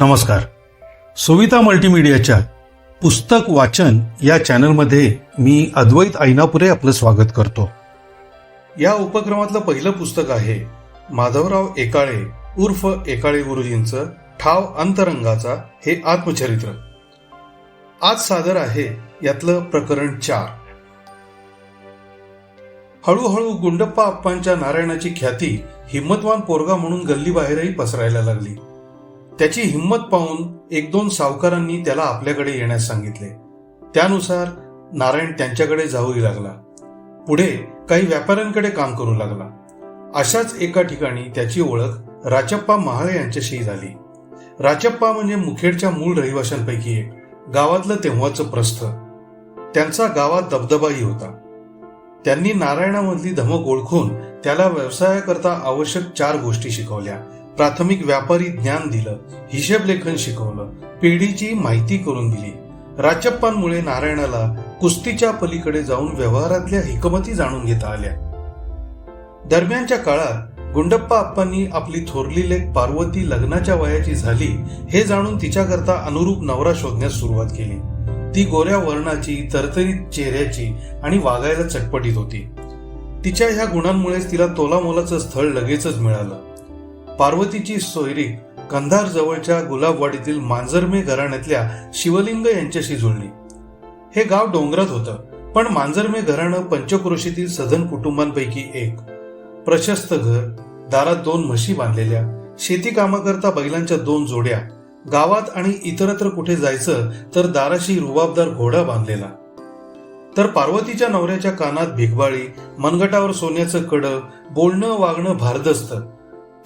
नमस्कार. सुविता मल्टीमीडियाच्या पुस्तक वाचन या चॅनलमध्ये मी अद्वैत ऐनापुरे आपलं स्वागत करतो. या उपक्रमातलं पहिलं पुस्तक आहे माधवराव एकाळे उर्फ एकाळे गुरुजींचं ठाव अंतरंगाचा हे आत्मचरित्र. आज सादर आहे यातलं प्रकरण चार. हळूहळू गुंडप्पा आप्पांच्या नारायणाची ख्याती हिम्मतवान पोरगा म्हणून गल्लीबाहेरही पसरायला लागली. त्याची हिंमत पाहून एक दोन सावकारांनी त्याला आपल्याकडे येण्यास सांगितले. त्यानुसार नारायण त्यांच्याकडे जाऊही लागला. पुढे काही व्यापाऱ्यांकडे काम करू लागला. अशाच एका ठिकाणी त्याची ओळख राचप्पा महाळे यांच्याशी झाली. राचप्पा म्हणजे मुखेडच्या मूळ रहिवाशांपैकी एक. गावातलं तेव्हाचं प्रस्थ. त्यांचा गावात दबदबाही होता. त्यांनी नारायणामधली धमक ओळखून त्याला व्यवसायाकरता आवश्यक चार गोष्टी शिकवल्या. प्राथमिक व्यापारी ज्ञान दिलं हिशेब लेखन शिकवलं पेढीची माहिती करून दिली. राजप्पांमुळे नारायणाला कुस्तीच्या पलीकडे जाऊन व्यवहारातल्या हिकमती जाणून घेता आल्या. दरम्यानच्या काळात गुंडप्पा अप्पांनी आपली थोरली लेख पार्वती लग्नाच्या वयाची झाली हे जाणून तिच्याकरता अनुरूप नवरा शोधण्यास सुरुवात केली. ती गोऱ्या वर्णाची तरतरीत चेहऱ्याची आणि वागायला चटपटीत होती. तिच्या ह्या गुणांमुळेच तिला तोलामोलाचं स्थळ लगेचच मिळालं. पार्वतीची सोयरी कंधार जवळच्या गुलाबवाडीतील मांजरमे घराण्यातल्या शिवलिंग यांच्याशी जुळली. हे गाव डोंगरात होतं पण मांजरमे घराणं पंचक्रोशीतील सधन कुटुंबांपैकी एक. प्रशस्त घर दारात दोन म्हशी बांधलेल्या शेती कामाकरता बैलांच्या दोन जोड्या गावात आणि इतरत्र कुठे जायचं तर दाराशी रुबाबदार घोडा बांधलेला. तर पार्वतीच्या नवऱ्याच्या कानात भिगबाळी मनगटावर सोन्याचं कडं बोलणं वागणं भारदस्त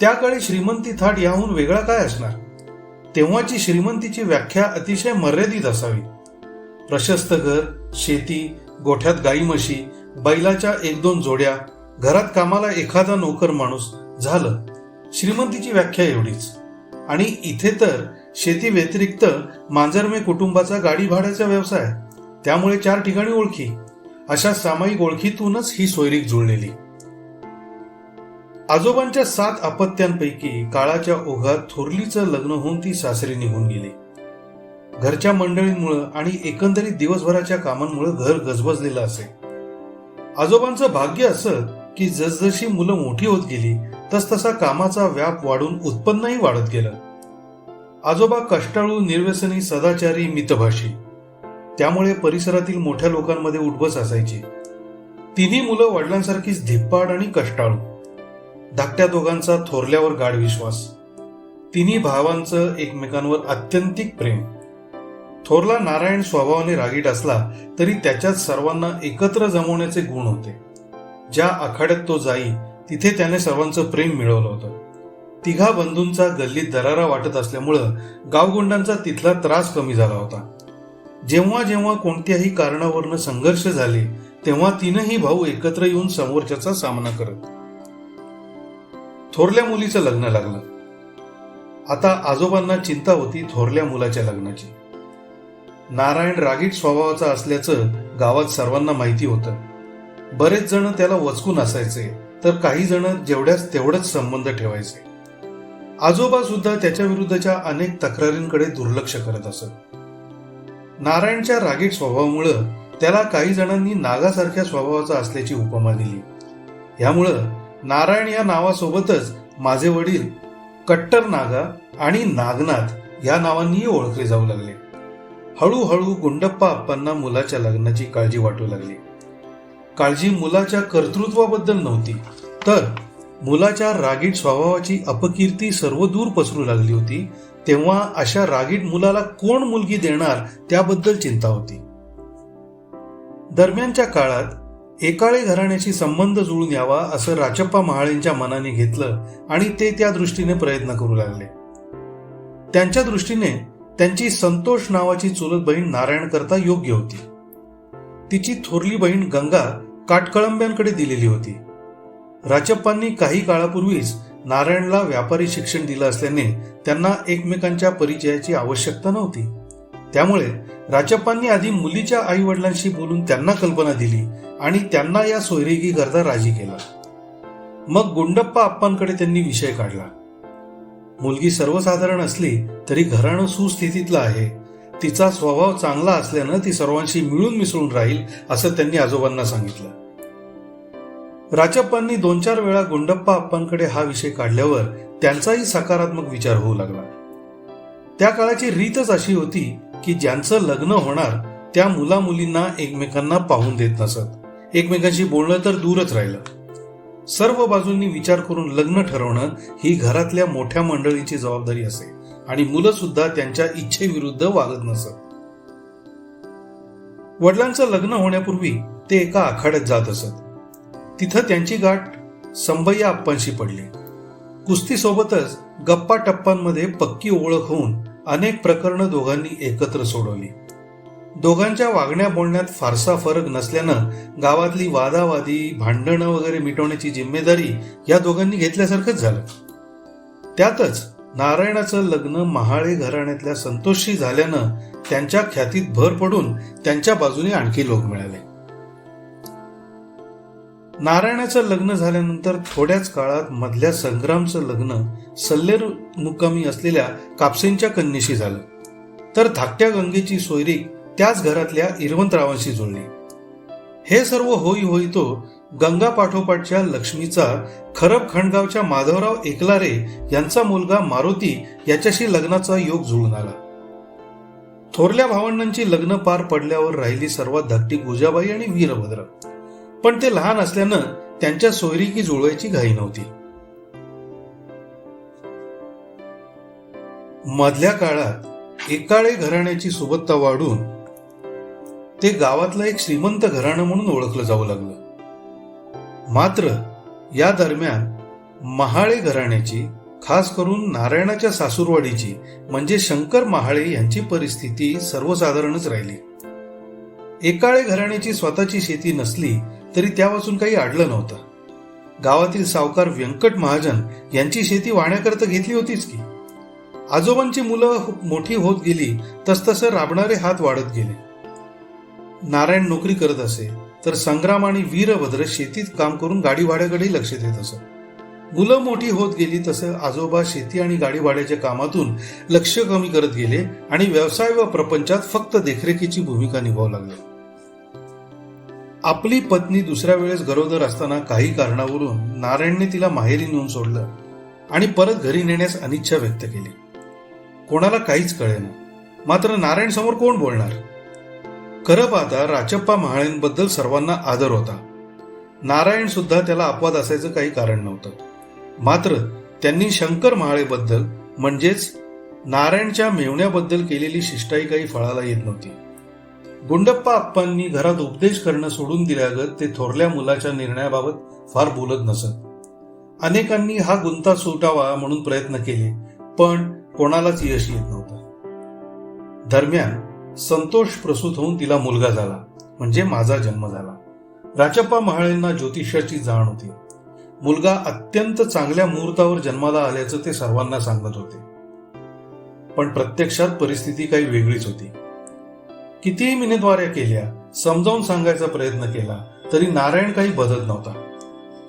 त्या काळी श्रीमंती थाट याहून वेगळा काय असणार? तेव्हाची श्रीमंतीची व्याख्या अतिशय मर्यादित असावी. प्रशस्त घर शेती गोठ्यात गाई म्हशी बैलाच्या एक दोन जोड्या घरात कामाला एखादा नोकर माणूस झालं. श्रीमंतीची व्याख्या एवढीच. आणि इथे तर शेती व्यतिरिक्त मांजरमे कुटुंबाचा गाडी भाड्याचा व्यवसाय त्यामुळे चार ठिकाणी ओळखी. अशा सामायिक ओळखीतूनच ही सोयरीक जुळलेली. आजोबांच्या सात अपत्यांपैकी काळाच्या ओघात थोरलीचं लग्न होऊन ती सासरी निघून गेली. घरच्या मंडळींमुळं आणि एकंदरीत दिवसभराच्या कामांमुळे घर गजबजलेलं असे. आजोबांचं भाग्य असं की जसजशी मुलं मोठी होत गेली तसतसा कामाचा व्याप वाढून उत्पन्नही वाढत गेलं. आजोबा कष्टाळू निर्व्यसनी सदाचारी मितभाषी. त्यामुळे परिसरातील मोठ्या लोकांमध्ये उठबस असायची. तिन्ही मुलं वडिलांसारखीच धिप्पाड आणि कष्टाळू. धाकट्या दोघांचा थोरल्यावर गाढ विश्वास. तिन्ही भावांचं एकमेकांवर अत्यंतिक प्रेम. थोरला नारायण स्वभावाने रागीट असला तरी त्याच्यात सर्वांना एकत्र जमवण्याचे गुण होते. ज्या आखाड्यात तो जाई तिथे त्याने सर्वांचं प्रेम मिळवलं होतं. तिघा बंधूंचा गल्लीत दरारा वाटत असल्यामुळं गावगुंडांचा तिथला त्रास कमी झाला होता. जेव्हा जेव्हा कोणत्याही कारणावरनं संघर्ष झाले तेव्हा तीनही भाऊ एकत्र येऊन समोरच्याचा सामना करत. थोरल्या मुलीचं लग्न लागलं. आता आजोबांना चिंता होती थोरल्या मुलाच्या लग्नाची. नारायण रागीट स्वभावाचा असल्याचं गावात सर्वांना माहिती होतं. बरेच जण त्याला वचकून असायचे तर काही जण जेवढ्याच तेवढंच संबंध ठेवायचे. आजोबा सुद्धा त्याच्या विरुद्धच्या अनेक तक्रारींकडे दुर्लक्ष करत असत. नारायणच्या रागीट स्वभावामुळं त्याला काही जणांनी नागासारख्या स्वभावाचा असल्याची उपमा दिली. यामुळं नारायण या नावासोबतच माझे वडील कट्टर नागा आणि नागनाथ या नावांनीही ओळखले जाऊ लागले. हळूहळू गुंडप्पा अप्पांना मुलाच्या लग्नाची काळजी वाटू लागली. काळजी मुलाच्या कर्तृत्वाबद्दल नव्हती तर मुलाच्या रागीट स्वभावाची अपकीर्ती सर्वदूर पसरू लागली होती तेव्हा अशा रागीट मुलाला कोण मुलगी देणार त्याबद्दल चिंता होती. दरम्यानच्या काळात एकाळे घराण्याशी संबंध जुळून यावा असं राचप्पा महाळेंच्या मनाने घेतलं आणि ते त्या दृष्टीने प्रयत्न करू लागले. त्यांच्या दृष्टीने त्यांची संतोष नावाची चुलत बहीण नारायण करता योग्य होती. तिची थोरली बहीण गंगा काटकळंब्यांकडे दिलेली होती. राचप्पांनी काही काळापूर्वीच नारायणला व्यापारी शिक्षण दिलं असल्याने त्यांना एकमेकांच्या परिचयाची आवश्यकता नव्हती. त्यामुळे राजप्पांनी आधी मुलीच्या आई वडिलांशी बोलून त्यांना कल्पना दिली आणि त्यांना या सोयरेगी गरजा राजी केला. मग गुंडप्पा आप्पांकडे त्यांनी विषय काढला. मुलगी सर्वसाधारण असली तरी घराणं सुस्थितीतलं आहे. तिचा स्वभाव चांगला असल्यानं ती सर्वांशी मिळून मिसळून राहील असं त्यांनी आजोबांना सांगितलं. राजप्पांनी दोन चार वेळा गुंडप्पा आप्पांकडे हा विषय काढल्यावर त्यांचाही सकारात्मक विचार होऊ लागला. त्या काळाची रीतच अशी होती की ज्यांचं लग्न होणार त्या मुला मुलींना एकमेकांना पाहून देत नसत. एकमेकांशी बोलणं तर दूरच राहिलं. सर्व बाजूंनी विचार करून लग्न ठरवणं ही घरातल्या मोठ्या मंडळींची जबाबदारी असे आणि मुलं सुद्धा त्यांच्या इच्छेविरुद्ध वागत नसत. वडिलांचं लग्न होण्यापूर्वी ते एका आखाड्यात जात असत. तिथं त्यांची गाठ संभय्या अप्पांशी पडली. कुस्तीसोबतच गप्पा टप्पांमध्ये पक्की ओळख होऊन अनेक प्रकरणं दोघांनी एकत्र सोडवली. दोघांच्या वागण्या बोलण्यात फारसा फरक नसल्यानं गावातली वादावादी भांडणं वगैरे मिटवण्याची जिम्मेदारी या दोघांनी घेतल्यासारखंच झालं. त्यातच नारायणाचं लग्न महाळे घराण्यातल्या संतोषशी झाल्यानं त्यांच्या ख्यातीत भर पडून त्यांच्या बाजूने आणखी लोक मिळाले. नारायणाचं लग्न झाल्यानंतर थोड्याच काळात मधल्या संग्रामचं लग्न सल्लेर मुक्कामी असलेल्या कापसेंच्या कन्येशी झालं. तर धाकट्या गंगेची सोयरी त्याच घरातल्या इरवंतरावांशी जुळली. हे सर्व होई होई तो गंगा पाठोपाठच्या लक्ष्मीचा खरब खंडगावच्या माधवराव एकलारे यांचा मुलगा मारुती याच्याशी लग्नाचा योग जुळून आला. थोरल्या भावंडांची लग्न पार पडल्यावर राहिली सर्वात धाकटी गुजाबाई आणि वीरभद्र. पण ते लहान असल्यानं त्यांच्या सोयरी की जुळवायची घाई नव्हती. मधल्या काळात एकाळे घराण्याची सुबत्ता वाढून ते गावातलं एक श्रीमंत घराणं म्हणून ओळखलं जाऊ लागलं. मात्र या दरम्यान महाळे घराण्याची खास करून नारायणाच्या सासूरवाडीची म्हणजे शंकर महाळे यांची परिस्थिती सर्वसाधारणच राहिली. एकाळे घराण्याची स्वतःची शेती नसली तरी त्यापासून काही अडलं नव्हतं. गावातील सावकार व्यंकट महाजन यांची शेती वाहण्याकरता घेतली होतीच की. आजोबांची मुलं मोठी होत गेली तसतसं राबणारे हात वाढत गेले. नारायण नोकरी करत असे तर संग्राम आणि वीरभद्र शेतीत काम करून गाडी भाड्याकडे लक्ष देत असत. मुलं मोठी होत गेली तसं आजोबा शेती आणि गाडी भाड्याच्या कामातून लक्ष कमी करत गेले आणि व्यवसाय व प्रपंचात फक्त देखरेखीची भूमिका निभावू लागली. आपली पत्नी दुसऱ्या वेळेस गरोदर असताना काही कारणावरून नारायणने तिला माहेरी नेऊन सोडलं आणि परत घरी नेण्यास अनिच्छा व्यक्त केली. कोणाला काहीच कळेना. मात्र नारायण समोर कोण बोलणार? खरं पाहता राचप्पा महाळेंबद्दल सर्वांना आदर होता. नारायण सुद्धा त्याला अपवाद असायचं काही कारण नव्हतं. मात्र त्यांनी शंकर महाळेबद्दल म्हणजेच नारायणच्या मेवण्याबद्दल केलेली शिष्टाई काही फळाला येत नव्हती. गुंडप्पा अप्पांनी घरात उपदेश करणं सोडून दिल्यागत ते थोरल्या मुलाच्या निर्णयाबाबत फार बोलत नसत. अनेकांनी हा गुंता सुटावा म्हणून प्रयत्न केले पण कोणालाच यश येत नव्हतं. दरम्यान संतोष प्रसूत होऊन तिला मुलगा झाला म्हणजे माझा जन्म झाला. राचप्पा महाळेंना ज्योतिषाची जाण होती. मुलगा अत्यंत चांगल्या मुहूर्तावर जन्माला आल्याचं ते सर्वांना सांगत होते. पण प्रत्यक्षात परिस्थिती काही वेगळीच होती. कितीही मिनिद्वाऱ्या केल्या समजावून सांगायचा प्रयत्न केला तरी नारायण काही बदलत नव्हता.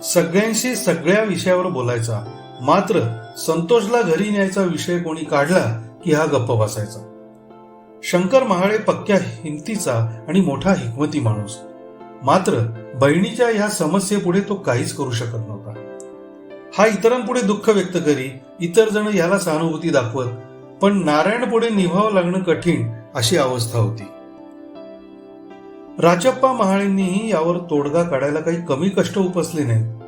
सगळ्यांशी सगळ्या विषयावर बोलायचा मात्र संतोषला घरी न्यायचा विषय कोणी काढला की हा गप्प बसायचा. शंकर महाळे पक्क्या हिमतीचा आणि मोठा हिकमती माणूस. मात्र बहिणीच्या ह्या समस्येपुढे तो काहीच करू शकत नव्हता. हा इतरांपुढे दुःख व्यक्त करी इतर जण याला सहानुभूती दाखवत पण नारायण पुढे निभावं लागणं कठीण अशी अवस्था होती. राजप्पा महाळेंनीही यावर तोडगा काढायला काही कमी कष्ट उपसले नाहीत.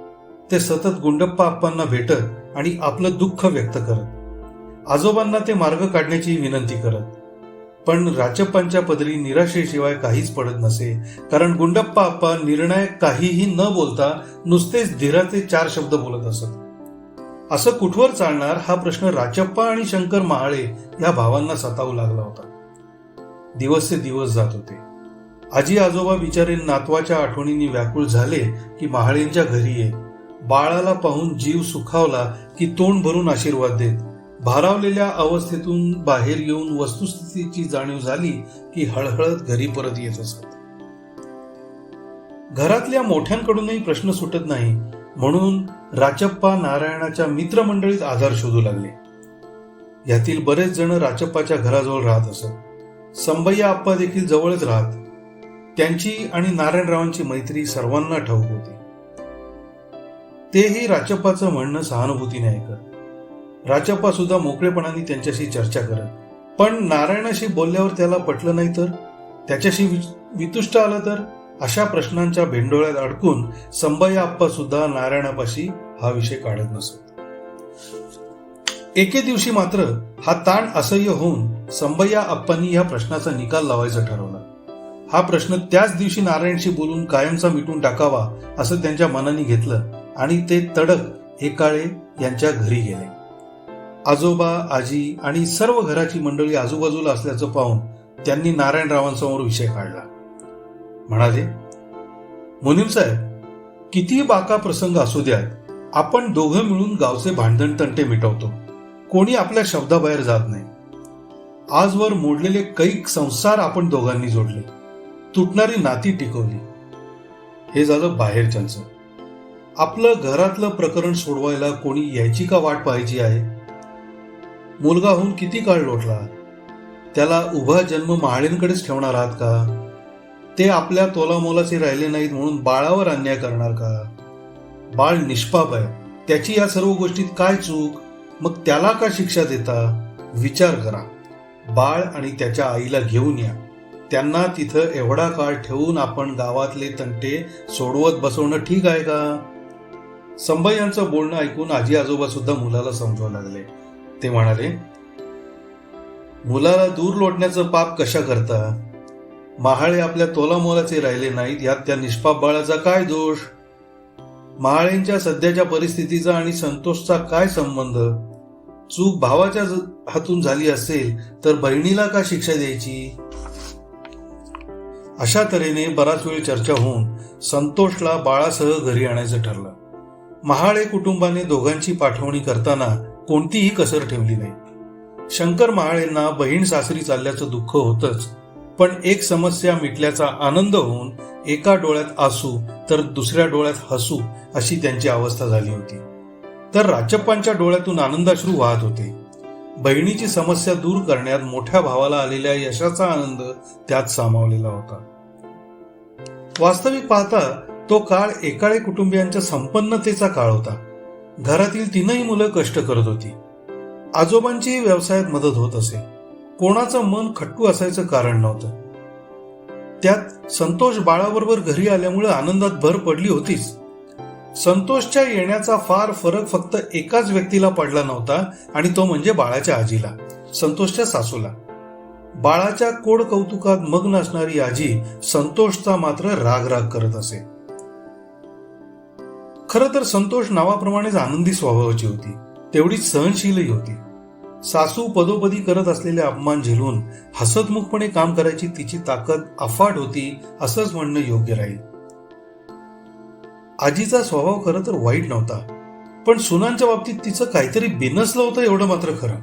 ते सतत गुंडप्पा आप्पांना भेटत आणि आपलं दुःख व्यक्त करत. आजोबांना ते मार्ग काढण्याची विनंती करत. पण राजप्पांच्या पदरी निराशेशिवाय काहीच पडत नसे कारण गुंडप्पा आप्पा निर्णायक काहीही न बोलता नुसतेच धीराचे चार शब्द बोलत असत. असं कुठवर चालणार हा प्रश्न राजप्पा आणि शंकर महाळे या भावांना सतावू लागला होता. दिवस ते दिवस जात होते. आजी आजोबा बिचारे नातवाच्या आठवणींनी व्याकुळ झाले की महाळेंच्या घरी ये. बाळाला पाहून जीव सुखावला की तोंड भरून आशीर्वाद देत. भारावलेल्या अवस्थेतून बाहेर येऊन वस्तुस्थितीची जाणीव झाली की हळहळत घरी परत येत असत. घरातल्या मोठ्यांकडूनही प्रश्न सुटत नाही. म्हणून राचप्पा नारायणाच्या मित्रमंडळीत आधार शोधू लागले. यातील बरेच जण राचप्पाच्या घराजवळ राहत असत. संबय्या आप्पा देखील जवळच राहत. त्यांची आणि नारायणरावांची मैत्री सर्वांना ठाऊक होती. तेही राचप्पाचं म्हणणं सहानुभूतीने ऐकत. राचप्पा सुद्धा मोकळेपणाने त्यांच्याशी चर्चा करत. पण नारायणाशी बोलल्यावर त्याला पटलं नाही तर? त्याच्याशी वितुष्ट आलं तर? अशा प्रश्नांच्या भेंडोळ्यात अडकून संबय्या आप्पा सुद्धा नारायणापाशी हा विषय काढत नसत. एके दिवशी मात्र हा ताण असह्य होऊन संबय्या आप्पांनी या प्रश्नाचा निकाल लावायचा ठरवलं. हा प्रश्न त्याच दिवशी नारायणशी बोलून कायमचा मिटून टाकावा असं त्यांच्या मनाने घेतलं आणि ते तडक एकाळे यांच्या घरी गेले. आजोबा आजी आणि सर्व घराची मंडळी आजूबाजूला असल्याचं पाहून त्यांनी नारायणरावांसमोर विषय काढला. म्हणाले मुनीम साहेब कितीही बाका प्रसंग असू द्यात आपण दोघं मिळून गावचे भांडण तंटे मिटवतो. कोणी आपल्या शब्दाबाहेर जात नाही. आजवर मोडलेले कैक संसार आपण दोघांनी जोडले. तुटणारी नाती टिकवली. हे झालं बाहेरच्यांचं. आपलं घरातलं प्रकरण सोडवायला कोणी यायची का वाट पाहायची आहे? मुलगा होऊन किती काळ लोटला? त्याला उभा जन्म महाळींकडेच ठेवणार आहात का? ते आपल्या तोलामोलाचे राहिले नाहीत म्हणून बाळावर अन्याय करणार का? बाळ निष्पाप आहे. त्याची या सर्व गोष्टीत काय चूक? मग त्याला का शिक्षा देता? विचार करा. बाळ आणि त्याच्या आईला घेऊन या. त्यांना तिथं एवढा काळ ठेवून आपण गावातले तंटे सोडवत बसवणं ठीक आहे का? संभय यांचं बोलणं ऐकून आजी आजोबा सुद्धा मुलाला समजावू लागले. ते म्हणाले मुलाला दूर लोटण्याचं पाप कशा करता? महाळे आपल्या तोलामोलाचे राहिले नाहीत यात त्या निष्पाप बाळाचा काय दोष? महाळेंच्या सध्याच्या परिस्थितीचा आणि संतोषचा काय संबंध? चूक भावाच्या हातून झाली असेल तर बहिणीला का शिक्षा द्यायची? अशा तऱ्हेने बराच वेळ चर्चा होऊन संतोषला बाळासह घरी आणायचं ठरलं. महाळे कुटुंबाने दोघांची पाठवणी करताना कोणतीही कसर ठेवली नाही. शंकर महाळेंना बहीण सासरी चालल्याचं दुःख होतच पण एक समस्या मिटल्याचा आनंद होऊन एका डोळ्यात आसू तर दुसऱ्या डोळ्यात हसू अशी त्यांची अवस्था झाली होती. तर राजप्पांच्या डोळ्यातून आनंदाश्रू वाहत होते. बहिणीची समस्या दूर करण्यात मोठ्या भावाला आलेल्या यशाचा आनंद त्यात सामावलेला होता. वास्तविक पाहता तो काळ एकाळे कुटुंबियांच्या संपन्नतेचा काळ होता. घरातील तीनही मुलं कष्ट करत होती. आजोबांचीही व्यवसायात मदत होत असे. कोणाचं मन खट्टू असायचं कारण नव्हतं. त्यात संतोष बाळाबरोबर घरी आल्यामुळे आनंदात भर पडली होतीच. संतोषच्या येण्याचा फार फरक फक्त एकाच व्यक्तीला पडला नव्हता आणि तो म्हणजे बाळाच्या आजीला संतोषच्या सासूला. बाळाच्या कोड कौतुकात मग्न असणारी आजी संतोषचा मात्र राग राग करत असे. खर तर संतोष नावाप्रमाणेच आनंदी स्वभावाची होती तेवढीच सहनशीलही होती. सासू पदोपदी करत असलेले अपमान झेलून हसतमुखपणे काम करायची तिची ताकद अफाट होती असंच म्हणणं योग्य राहील. आजीचा स्वभाव खरं तर वाईट नव्हता. पण सुनांच्या बाबतीत तिचं काहीतरी बिनसलं होतं एवढं मात्र खरं.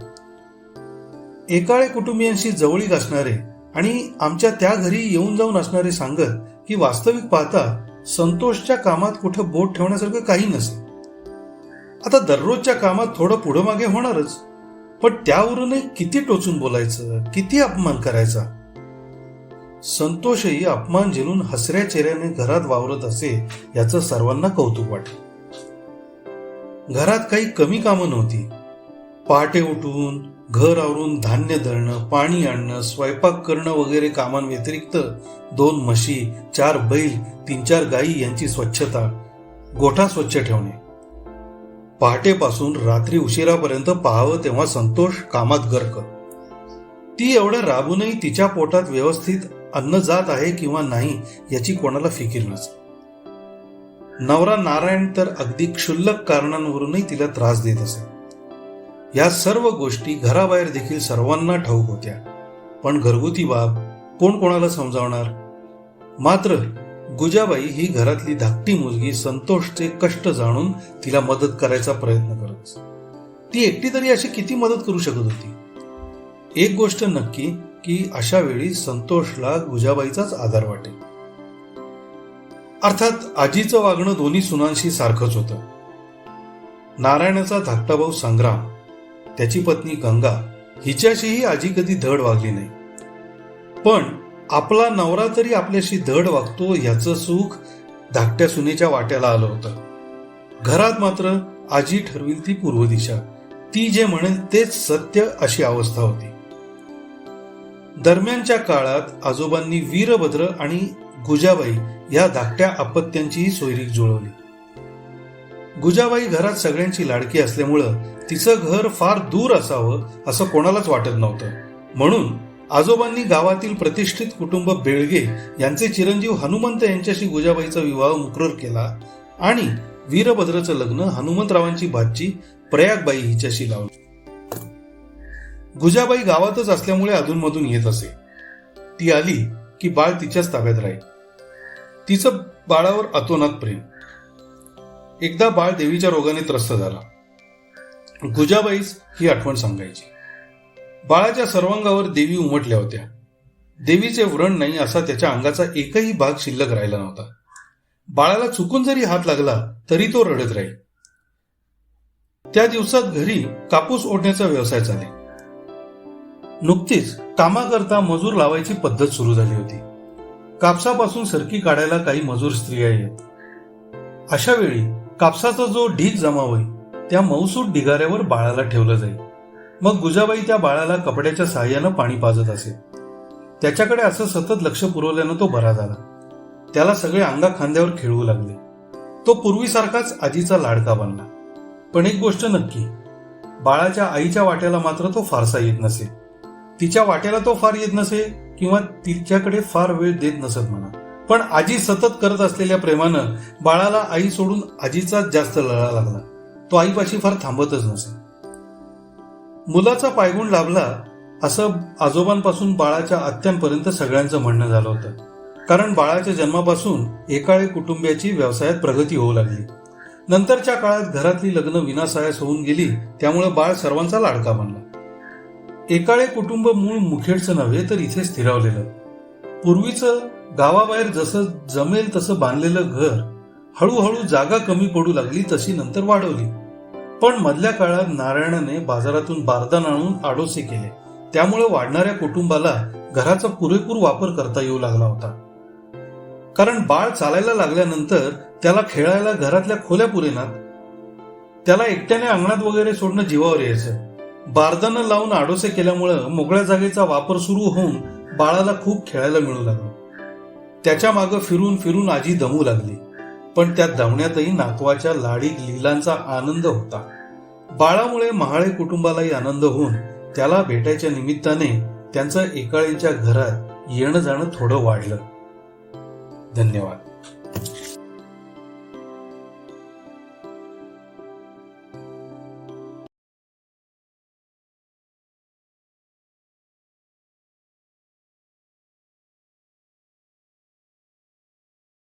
एकाळे कुटुंबियांशी जवळीक असणारे आणि आमच्या त्या घरी येऊन जाऊन असणारे सांगत की वास्तविक पाहता संतोषच्या कामात कुठं बोट ठेवण्यासारखं काही नसे आता दररोजच्या कामात थोडं पुढं मागे होणारच. पण त्यावरूनही किती टोचून बोलायचं किती अपमान करायचा? संतोषही अपमान झेलून हसऱ्या चेहऱ्याने घरात वावरत असे याचं सर्वांना कौतुक वाटलं. घरात काही कमी कामं नव्हती. पहाटे उठून घर आवरून धान्य दळणं पाणी आणणं स्वयंपाक करणं वगैरे कामांव्यतिरिक्त दोन म्हशी चार बैल तीन चार गायी यांची स्वच्छता गोठा स्वच्छ ठेवणे. पहाटेपासून रात्री उशिरापर्यंत पाहावं तेव्हा संतोष कामात गर्क. ती एवढ्या राबूनही तिच्या पोटात व्यवस्थित अन्न जात आहे किंवा नाही याची कोणाला फिकीर नसे नवरा नारायण तर अगदी क्षुल्लक कारणांवरूनही तिला त्रास देत असे. या सर्व गोष्टी घराबाहेर देखील सर्वांना ठाऊक होत्या. पण घरगुती बाब कोण कोणाला समजावणार? मात्र गुजाबाई ही घरातली धाकटी मुलगी संतोषचे कष्ट जाणून तिला मदत करायचा प्रयत्न करत ती एकटी तरी अशी किती मदत करू शकत होती? एक गोष्ट नक्की की अशा वेळी संतोषला गुजाबाईचाच आधार वाटे अर्थात आजीचं वागणं दोन्ही सुनांशी सारखंच होतं. नारायणाचा धाकटा भाऊ संग्राम त्याची पत्नी गंगा हिच्याशीही आजी कधी धड वागली नाही. पण आपला नवरा तरी आपल्याशी धड वागतो याचं सुख धाकट्या सुनेच्या वाट्याला आलं होतं. घरात मात्र आजी ठरविल ती पूर्व दिशा ती जे म्हणेल तेच सत्य अशी अवस्था होती. दरम्यानच्या काळात आजोबांनी वीरभद्र आणि गुजाबाई या धाकट्या अपत्यांचीही सोयरीक जुळवली. गुजाबाई घरात सगळ्यांची लाडकी असल्यामुळं तिचं घर फार दूर असावं असं कोणालाच वाटत नव्हतं. म्हणून आजोबांनी गावातील प्रतिष्ठित कुटुंब बेळगे यांचे चिरंजीव हनुमंत यांच्याशी गुजाबाईचा विवाह मुकरर केला आणि वीरभद्रचं लग्न हनुमंतरावांची भाची प्रयागबाई हिच्याशी लावली. गुजाबाई गावातच असल्यामुळे अधूनमधून येत असे. ती आली की बाळ तिच्याच ताब्यात राहील. तिचं बाळावर अतोनात प्रेम. एकदा बाळ देवीच्या रोगाने त्रस्त झाला. गुजाबाईच ही आठवण सांगायची. बाळाच्या सर्वांगावर देवी उमटल्या होत्या. देवीचे व्रण नाही असा त्याच्या अंगाचा एकही भाग शिल्लक राहिला नव्हता. बाळाला चुकून जरी हात लागला तरी तो रडत राहील. त्या दिवसात घरी कापूस ओढण्याचा व्यवसाय चाले नुकतीच कामाकरता मजूर लावायची पद्धत सुरू झाली होती. कापसापासून सरकी काढायला काही मजूर स्त्रिया येत. अशा वेळी कापसाचा जो ढीग जमा होईल त्या मौसूद ढिगाऱ्यावर बाळाला ठेवलं जाईल. मग गुजाबाई त्या बाळाला कपड्याच्या सहाय्यानं पाणी पाजत असे. त्याच्याकडे असं सतत लक्ष पुरवल्यानं तो बरा झाला. त्याला सगळे अंगा खांद्यावर खेळवू लागले. तो पूर्वीसारखाच आजीचा लाडका बनला. पण एक गोष्ट नक्की बाळाच्या आईच्या वाट्याला मात्र तो फारसा येत नसे. तिच्या वाट्याला तो फार येत नसे किंवा तिच्याकडे फार वेळ देत नसत म्हणा. पण आजी सतत करत असलेल्या प्रेमानं बाळाला आई सोडून आजीचाच जास्त लळा लागला. तो आईपाशी फार थांबतच नसे. मुलाचा पायगुण लाभला असं आजोबांपासून बाळाच्या आत्यांपर्यंत सगळ्यांचं म्हणणं झालं होतं. कारण बाळाच्या जन्मापासून एकाळे कुटुंबियाची व्यवसायात प्रगती होऊ लागली. नंतरच्या काळात घरातली लग्न विनासायास होऊन गेली त्यामुळे बाळ सर्वांचा लाडका बनला. एकाळे कुटुंब मूळ मुखेडचं नव्हे तर इथे स्थिरावलेलं. पूर्वीचं गावाबाहेर जसं जमेल तसं बांधलेलं घर हळूहळू जागा कमी पडू लागली तशी नंतर वाढवली. पण मधल्या काळात नारायणाने बाजारातून बारदान आणून आडोसे केले. त्यामुळे वाढणाऱ्या कुटुंबाला घराचा पुरेपूर वापर करता येऊ लागला होता. कारण बाळ चालायला लागल्यानंतर त्याला खेळायला घरातल्या खोल्या पुरेनात. त्याला एकट्याने अंगणात वगैरे सोडणं जीवावर यायचं. बारदानं लावून आडोसे केल्यामुळं मोकळ्या जागेचा वापर सुरू होऊन बाळाला खूप खेळायला मिळू लागलं. त्याच्या मागं फिरून फिरून आजी दमू लागली. पण त्या दमण्यातही नातवाच्या लाडी लीलांचा आनंद होता. बाळामुळे महाळे कुटुंबालाही आनंद होऊन त्याला भेटायच्या निमित्ताने त्यांचं एकाळींच्या घरात येणं जाणं थोडं वाढलं. धन्यवाद.